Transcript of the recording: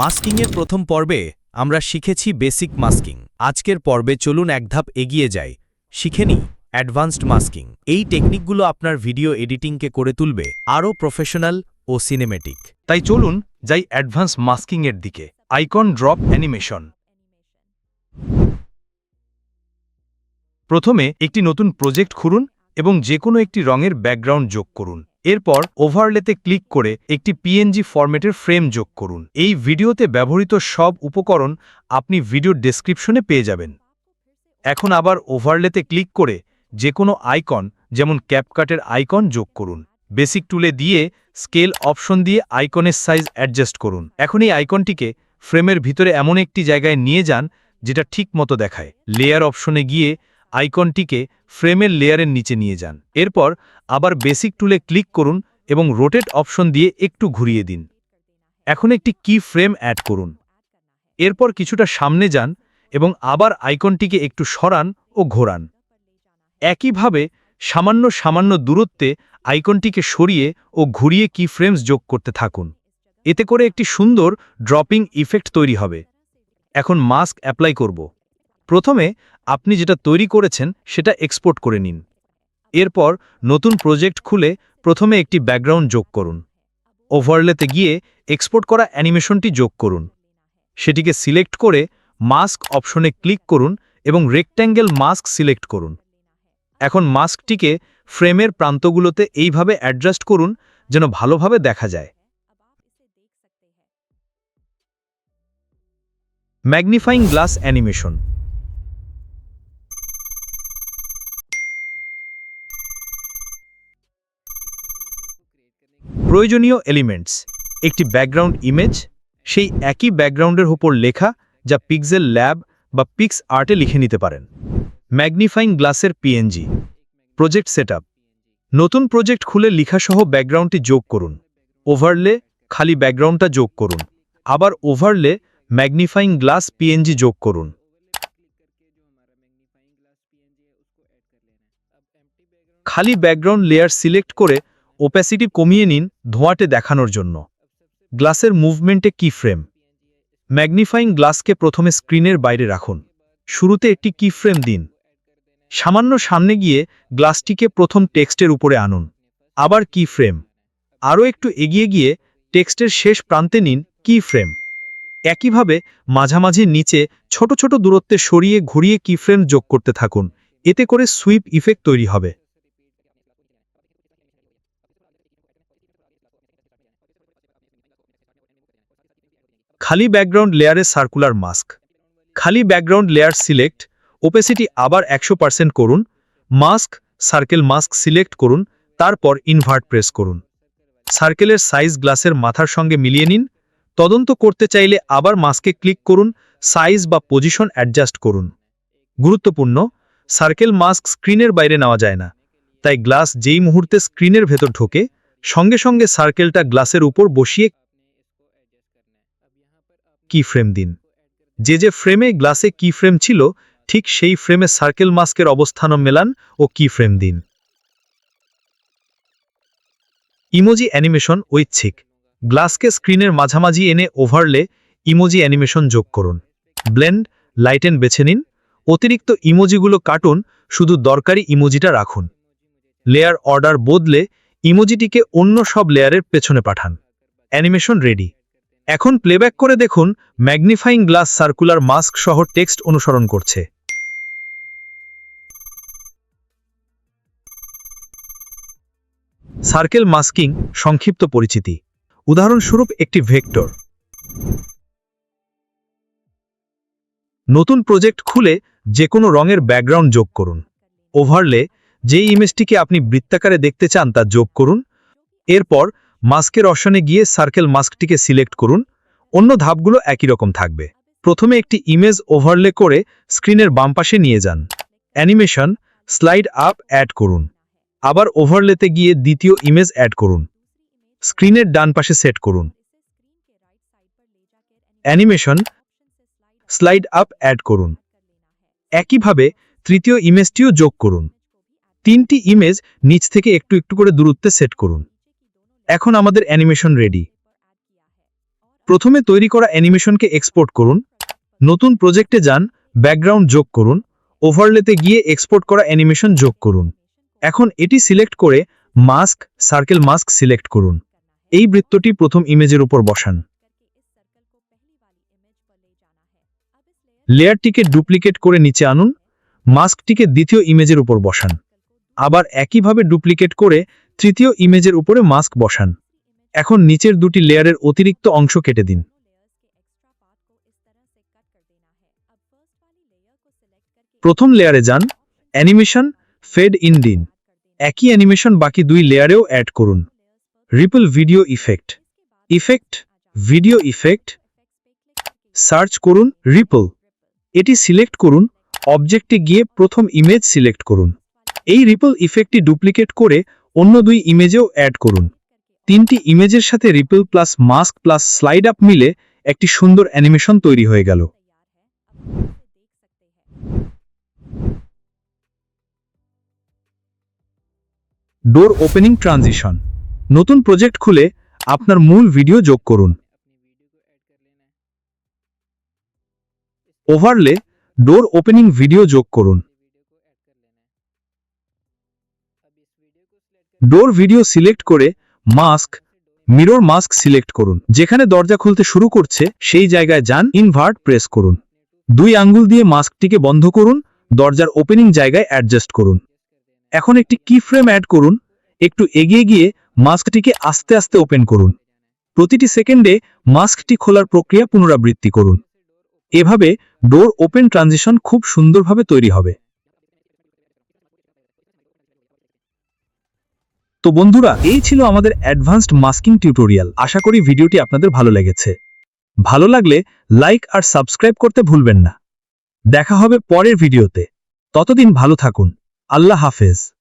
মাস্কিংয়ের প্রথম পর্বে আমরা শিখেছি বেসিক মাস্কিং। আজকের পর্বে চলুন এক ধাপ এগিয়ে যাই। শিখে নিই অ্যাডভান্সড মাস্কিং। এই টেকনিকগুলো আপনার ভিডিও এডিটিংকে করে তুলবে আরও প্রফেশনাল ও সিনেমেটিক। তাই চলুন যাই অ্যাডভান্স মাস্কিং এর দিকে। Icon drop animation. প্রথমে একটি নতুন প্রজেক্ট খুলুন এবং যে কোনো একটি রঙের ব্যাকগ্রাউন্ড যোগ করুন। এরপর ওভারলেতে ক্লিক করে একটি পিএনজি ফরম্যাটের ফ্রেম যোগ করুন। এই ভিডিওতে ব্যবহৃত সব উপকরণ আপনি ভিডিও ডেসক্রিপশনে পেয়ে যাবেন। এখন আবার ওভারলেতে ক্লিক করে যে কোনো আইকন, যেমন ক্যাপকাটের আইকন যোগ করুন। বেসিক টুলে দিয়ে স্কেল অপশন দিয়ে আইকনের সাইজ অ্যাডজাস্ট করুন। এখন এই আইকনটিকে ফ্রেমের ভিতরে এমন একটি জায়গায় নিয়ে যান, যেটা ঠিক মতো দেখায়। লেয়ার অপশনে গিয়ে আইকনটিকে ফ্রেমের লেয়ারের নিচে নিয়ে যান। এরপর আবার বেসিক টুলে ক্লিক করুন এবং রোটেট অপশন দিয়ে একটু ঘুরিয়ে দিন। এখন একটি কি ফ্রেম অ্যাড করুন। এরপর কিছুটা সামনে যান এবং আবার আইকনটিকে একটু সরান ও ঘোরান। একইভাবে সামান্য সামান্য দূরত্বে আইকনটিকে সরিয়ে ও ঘুরিয়ে কি ফ্রেমস যোগ করতে থাকুন। এতে করে একটি সুন্দর ড্রপিং ইফেক্ট তৈরি হবে। এখন মাস্ক অ্যাপ্লাই করব। প্রথমে আপনি যেটা তৈরি করেছেন সেটা এক্সপোর্ট করে নিন। এরপর নতুন প্রজেক্ট খুলে প্রথমে একটি ব্যাকগ্রাউন্ড যোগ করুন। ওভারলেতে গিয়ে এক্সপোর্ট করা অ্যানিমেশনটি যোগ করুন। সেটিকে সিলেক্ট করে মাস্ক অপশনে ক্লিক করুন এবং রেক্ট্যাঙ্গেল মাস্ক সিলেক্ট করুন। এখন মাস্কটিকে ফ্রেমের প্রান্তগুলোতে এইভাবে অ্যাডজাস্ট করুন যেন ভালোভাবে দেখা যায়। ম্যাগনিফাইং গ্লাস অ্যানিমেশন প্রয়োজনীয় এলিমেন্টস একটি ব্যাকগ্রাউন্ড ইমেজ সেই একই ব্যাকগ্রাউন্ডের উপর লেখা যা পিক্সেল ল্যাব বা পিক্স আর্টে লিখে নিতে পারেন। ম্যাগনিফাইং গ্লাসের পিএনজি প্রজেক্ট সেটআপ নতুন প্রজেক্ট খুলে লেখাসহ ব্যাকগ্রাউন্ডটি যোগ করুন। ওভারলে খালি ব্যাকগ্রাউন্ডটা যোগ করুন। আবার ওভারলে ম্যাগনিফাইং গ্লাস পিএনজি যোগ করুন। খালি ব্যাকগ্রাউন্ড লেয়ার সিলেক্ট করে ওপ্যাসিটি কমিয়ে নিন ধোঁয়াটে দেখানোর জন্য। গ্লাসের মুভমেন্টে কি ফ্রেম ম্যাগনিফাইং গ্লাসকে প্রথমে স্ক্রিনের বাইরে রাখুন। শুরুতে একটি কি ফ্রেম দিন। সামান্য সামনে গিয়ে গ্লাসটিকে প্রথম টেক্সটের উপরে আনুন। আবার কি ফ্রেম আরও একটু এগিয়ে গিয়ে টেক্সটের শেষ প্রান্তে নিন কি ফ্রেম একইভাবে মাঝামাঝি নিচে ছোট ছোট দূরত্বে সরিয়ে ঘুরিয়ে কি ফ্রেম যোগ করতে থাকুন। এতে করে সুইপ ইফেক্ট তৈরি হবে। খালি ব্যাকগ্রাউন্ড লেয়ারে সার্কুলার মাস্ক। খালি ব্যাকগ্রাউন্ড লেয়ার সিলেক্ট, ওপেসিটি আবার একশো করুন, মাস্ক, সার্কেল মাস্ক সিলেক্ট করুন, তারপর ইনভার্ট প্রেস করুন। সার্কেলের সাইজ গ্লাসের মাথার সঙ্গে মিলিয়ে নিন, তদন্ত করতে চাইলে আবার মাস্কে ক্লিক করুন, সাইজ বা পজিশন অ্যাডজাস্ট করুন। গুরুত্বপূর্ণ, সার্কেল মাস্ক স্ক্রিনের বাইরে নেওয়া যায় না, তাই গ্লাস যেই মুহূর্তে স্ক্রিনের ভেতর ঢোকে, সঙ্গে সঙ্গে সার্কেলটা গ্লাসের উপর বসিয়ে কি ফ্রেম দিন। যে যে ফ্রেমে গ্লাসে কি ফ্রেম ছিল, ঠিক সেই ফ্রেমে সার্কেল মাস্কের অবস্থানও মেলান ও কি ফ্রেম দিন। ইমোজি অ্যানিমেশন ঐচ্ছিক। গ্লাসকে স্ক্রিনের মাঝামাঝি এনে ওভারলে ইমোজি অ্যানিমেশন যোগ করুন। ব্লেন্ড লাইটেন বেছে নিন। অতিরিক্ত ইমোজিগুলো কাটুন, শুধু দরকারি ইমোজিটা রাখুন। লেয়ার অর্ডার বদলে ইমোজিটিকে অন্য সব লেয়ারের পেছনে পাঠান। অ্যানিমেশন রেডি এখন প্লেব্যাক করে দেখুন ম্যাগনিফাইং গ্লাস সার্কুলার মাস্ক সহ টেক্সট অনুসরণ করছে। সার্কেল মাস্কিং সংক্ষিপ্ত পরিচিতি। উদাহরণস্বরূপ একটি ভেক্টর নতুন প্রজেক্ট খুলে যে কোনো রঙের ব্যাকগ্রাউন্ড যোগ করুন। ওভারলে যে ইমেজটিকে আপনি বৃত্তাকারে দেখতে চান তা যোগ করুন। এরপর মাস্কের অপশনে গিয়ে সার্কেল মাস্কটিকে সিলেক্ট করুন। অন্য ধাপগুলো একই রকম থাকবে। প্রথমে একটি ইমেজ ওভারলে করে স্ক্রিনের বাম পাশে নিয়ে যান। অ্যানিমেশন স্লাইড আপ অ্যাড করুন। আবার ওভারলেতে গিয়ে দ্বিতীয় ইমেজ অ্যাড করুন। স্ক্রিনের ডান পাশে সেট করুন। অ্যানিমেশন স্লাইড আপ অ্যাড করুন। একইভাবে তৃতীয় ইমেজটিও যোগ করুন। তিনটি ইমেজ নিচ থেকে একটু একটু করে দূরত্বে সেট করুন। এখন আমাদের অ্যানিমেশন রেডি। প্রথমে তৈরি করা অ্যানিমেশনকে এক্সপোর্ট করুন। নতুন প্রজেক্টে যান, ব্যাকগ্রাউন্ড যোগ করুন, ওভারলেতে গিয়ে এক্সপোর্ট করা অ্যানিমেশন যোগ করুন। এখন এটি সিলেক্ট করে মাস্ক, সার্কেল মাস্ক সিলেক্ট করুন। এই বৃত্তটি প্রথম ইমেজের উপর বসান। লেয়ারটিকে ডুপ্লিকেট করে নিচে আনুন, মাস্কটিকে দ্বিতীয় ইমেজের উপর বসান। আবার একইভাবে ডুপ্লিকেট করে তৃতীয় ইমেজের উপরে মাস্ক বসান। এখন নিচের দুটি লেয়ারের অতিরিক্ত অংশ কেটে দিন। প্রথম লেয়ারে যান, অ্যানিমেশন, ফেড ইন দিন। একই অ্যানিমেশন বাকি দুই লেয়ারেও অ্যাড করুন। Ripple video effect. Effect, video effect. Search করুন রিপল। এটি সিলেক্ট করুন, অবজেক্টে গিয়ে প্রথম ইমেজ সিলেক্ট করুন। এই রিপল ইফেক্টটি ডুপ্লিকেট করে অন্য দুই ইমেজেও অ্যাড করুন। তিনটি ইমেজের সাথে ripple plus mask plus slide up মিলে একটি সুন্দর অ্যানিমেশন তৈরি হয়ে গেল। ডোর ওপেনিং ট্রানজিশন নতুন প্রজেক্ট খুলে আপনার মূল ভিডিও যোগ করুন। ওভারলে ডোর ওপেনিং ভিডিও যোগ করুন। ডোর ভিডিও সিলেক্ট করে মাস্ক মিরর মাস্ক সিলেক্ট করুন। যেখানে দরজা খুলতে শুরু করছে, সেই জায়গায় যান ইনভার্ট প্রেস করুন। দুই আঙ্গুল দিয়ে মাস্কটিকে বন্ধ করুন, দরজার ওপেনিং জায়গায় অ্যাডজাস্ট করুন। এখন একটি কি ফ্রেম অ্যাড করুন, একটু এগিয়ে গিয়ে মাস্কটিকে আস্তে আস্তে ওপেন করুন। প্রতিটি সেকেন্ডে মাস্কটি খোলার প্রক্রিয়া পুনরাবৃত্তি করুন। এভাবে ডোর ওপেন ট্রানজিশন খুব সুন্দরভাবে তৈরি হবে। তো বন্ধুরা, এই ছিল আমাদের অ্যাডভান্সড মাস্কিং টিউটোরিয়াল। আশা করি ভিডিওটি আপনাদের ভালো লেগেছে। ভালো লাগলে লাইক আর সাবস্ক্রাইব করতে ভুলবেন না। দেখা হবে পরের ভিডিওতে। ততদিন ভালো থাকুন। আল্লাহ হাফেজ।